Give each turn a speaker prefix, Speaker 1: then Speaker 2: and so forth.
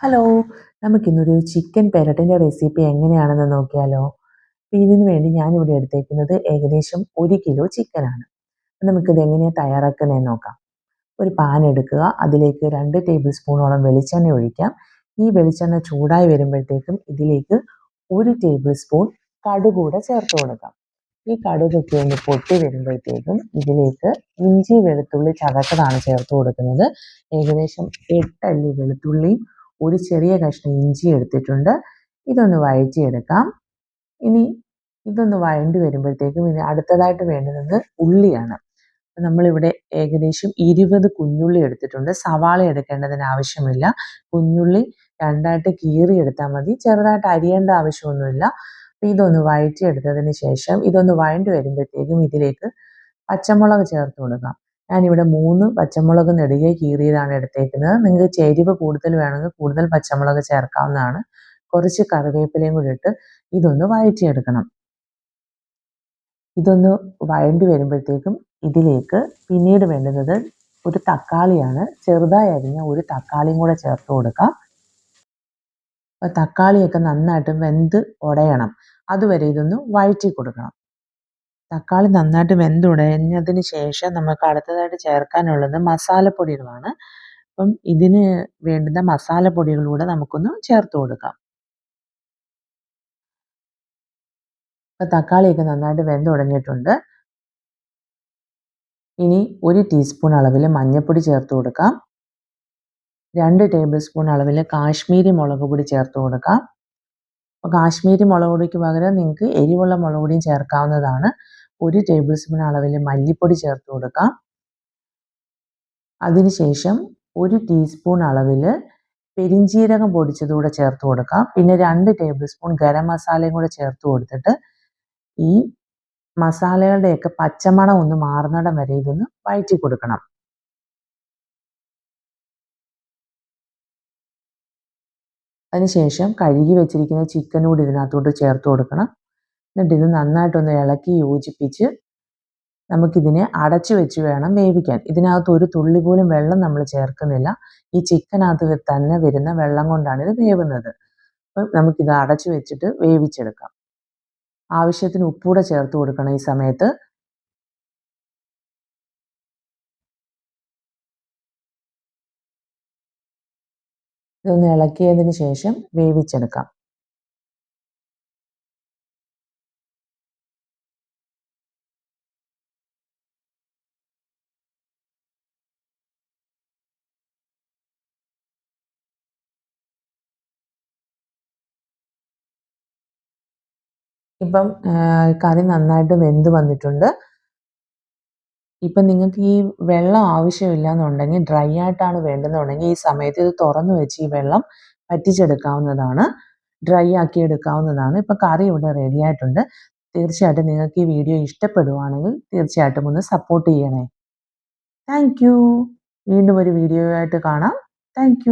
Speaker 1: Hello നമുക്കിന്നൊരു chicken പെരട്ടിന്റെ recipe എങ്ങനെയാണെന്ന് നോക്കിയാലോ? അപ്പോൾ ഇതിന് വേണ്ടി ഞാനിവിടെ എടുത്തേക്കുന്നത് ഏകദേശം ഒരു കിലോ ചിക്കനാണ്. നമുക്കിത് എങ്ങനെയാണ് തയ്യാറാക്കുന്നതെന്ന് നോക്കാം. ഒരു പാൻ എടുക്കുക അതിലേക്ക് രണ്ട് ടേബിൾ സ്പൂണോളം വെളിച്ചെണ്ണ ഒഴിക്കാം. ഈ വെളിച്ചെണ്ണ ചൂടായി വരുമ്പോഴത്തേക്കും ഇതിലേക്ക് ഒരു ടേബിൾ സ്പൂൺ കടുകൂടെ ചേർത്ത് കൊടുക്കാം. ഈ കടുകൊക്കെ ഒന്ന് പൊട്ടി വരുമ്പോഴത്തേക്കും ഇതിലേക്ക് ഇഞ്ചി വെളുത്തുള്ളി ചതച്ചതാണ് ചേർത്ത് കൊടുക്കുന്നത്. ഏകദേശം എട്ടല്ലി വെളുത്തുള്ളിയും ഒരു ചെറിയ കഷ്ണം ഇഞ്ചി എടുത്തിട്ടുണ്ട്. ഇതൊന്ന് വഴറ്റിയെടുക്കാം. ഇനി ഇതൊന്ന് വഴണ്ടി വരുമ്പോഴത്തേക്കും ഇനി അടുത്തതായിട്ട് വേണ്ടുന്നത് ഉള്ളിയാണ്. നമ്മളിവിടെ ഏകദേശം ഇരുപത് കുഞ്ഞുള്ളി എടുത്തിട്ടുണ്ട്. സവാള എടുക്കേണ്ടതിന് ആവശ്യമില്ല. കുഞ്ഞുള്ളി രണ്ടായിട്ട് കീറി എടുത്താൽ മതി. ചെറുതായിട്ട് അരിയേണ്ട ആവശ്യമൊന്നുമില്ല. അപ്പോൾ ഇതൊന്ന് വഴറ്റിയെടുത്തതിന് ശേഷം ഇതൊന്ന് വഴണ്ടി വരുമ്പോഴത്തേക്കും ഇതിലേക്ക് പച്ചമുളക് ചേർത്ത് കൊടുക്കാം. ഞാനിവിടെ മൂന്ന് പച്ചമുളക് നെടുകെ കീറിയതാണ് എടുത്തേക്കുന്നത്. നിങ്ങൾക്ക് ചേരുവ കൂടുതൽ വേണമെങ്കിൽ കൂടുതൽ പച്ചമുളക് ചേർക്കാവുന്നതാണ്. കുറച്ച് കറിവേപ്പിലയും കൂടി ഇട്ട് ഇതൊന്ന് വഴറ്റിയെടുക്കണം. ഇതൊന്ന് വഴണ്ടി വരുമ്പോഴത്തേക്കും ഇതിലേക്ക് പിന്നീട് വേണ്ടുന്നത് ഒരു തക്കാളിയാണ്. ചെറുതായി അരിഞ്ഞ ഒരു തക്കാളിയും കൂടെ ചേർത്ത് കൊടുക്കാം. അപ്പോൾ തക്കാളിയൊക്കെ നന്നായിട്ട് വെന്ത് ഉടയണം. അതുവരെ ഇതൊന്ന് വഴറ്റി കൊടുക്കണം. തക്കാളി നന്നായിട്ട് വെന്തുടഞ്ഞതിന് ശേഷം നമുക്ക് അടുത്തതായിട്ട് ചേർക്കാനുള്ളത് മസാലപ്പൊടികളാണ്. അപ്പം ഇതിന് വേണ്ടുന്ന മസാലപ്പൊടികളൂടെ നമുക്കൊന്ന് ചേർത്ത് കൊടുക്കാം. അപ്പം തക്കാളിയൊക്കെ നന്നായിട്ട് വെന്തുടഞ്ഞിട്ടുണ്ട് ഇനി ഒരു ടീസ്പൂൺ അളവിൽ മഞ്ഞൾപ്പൊടി ചേർത്ത് കൊടുക്കാം. രണ്ട് ടേബിൾ സ്പൂൺ അളവിൽ കാശ്മീരി മുളക് പൊടി ചേർത്ത് കൊടുക്കാം. അപ്പോൾ കാശ്മീരി മുളക് പൊടിക്ക് പകരം നിങ്ങൾക്ക് എരിവുള്ള മുളക് പൊടിയും ചേർക്കാവുന്നതാണ്. ഒരു ടേബിൾ സ്പൂൺ അളവിൽ മല്ലിപ്പൊടി ചേർത്ത് കൊടുക്കാം. അതിനുശേഷം ഒരു ടീസ്പൂൺ അളവിൽ പെരിഞ്ജീരകം പൊടിച്ചതുകൂടെ ചേർത്ത് കൊടുക്കാം. പിന്നെ രണ്ട് ടേബിൾ സ്പൂൺ ഗരം മസാലയും കൂടെ ചേർത്ത് കൊടുത്തിട്ട് ഈ മസാലകളുടെയൊക്കെ പച്ചമണം ഒന്ന് മാറുന്നിടം വരെ ഇതൊന്ന് വഴറ്റി കൊടുക്കണം. അതിനുശേഷം കഴുകി വെച്ചിരിക്കുന്ന ചിക്കൻ കൂടി ഇതിനകത്തോട്ട് ചേർത്ത് കൊടുക്കണം. എന്നിട്ട് ഇത് നന്നായിട്ടൊന്ന് ഇളക്കി യോജിപ്പിച്ച് നമുക്കിതിനെ അടച്ചു വെച്ച് വേണം വേവിക്കാൻ. ഇതിനകത്ത് ഒരു തുള്ളി പോലും വെള്ളം നമ്മൾ ചേർക്കുന്നില്ല. ഈ ചിക്കനകത്ത് തന്നെ വരുന്ന വെള്ളം കൊണ്ടാണ് ഇത് വേവുന്നത്. അപ്പം നമുക്കിത് അടച്ചു വെച്ചിട്ട് വേവിച്ചെടുക്കാം. ആവശ്യത്തിന് ഉപ്പൂടെ ചേർത്ത് കൊടുക്കണം ഈ സമയത്ത്. ഇതൊന്ന് ഇളക്കിയതിന് ശേഷം വേവിച്ചെടുക്കാം. ഇപ്പം കറി നന്നായിട്ട് വെന്ത് വന്നിട്ടുണ്ട്. ഇപ്പം നിങ്ങൾക്ക് ഈ വെള്ളം ആവശ്യമില്ല എന്നുണ്ടെങ്കിൽ ഡ്രൈ ആയിട്ടാണ് വേണ്ടതെന്നുണ്ടെങ്കിൽ ഈ സമയത്ത് ഇത് തുറന്നു വെച്ച് ഈ വെള്ളം പറ്റിച്ചെടുക്കാവുന്നതാണ് ഡ്രൈ ആക്കി എടുക്കാവുന്നതാണ്. ഇപ്പം കറി ഇവിടെ റെഡി ആയിട്ടുണ്ട്. തീർച്ചയായിട്ടും നിങ്ങൾക്ക് ഈ വീഡിയോ ഇഷ്ടപ്പെടുവാണെങ്കിൽ തീർച്ചയായിട്ടും ഒന്ന് സപ്പോർട്ട് ചെയ്യണേ. താങ്ക് വീണ്ടും ഒരു വീഡിയോ ആയിട്ട് കാണാം. താങ്ക്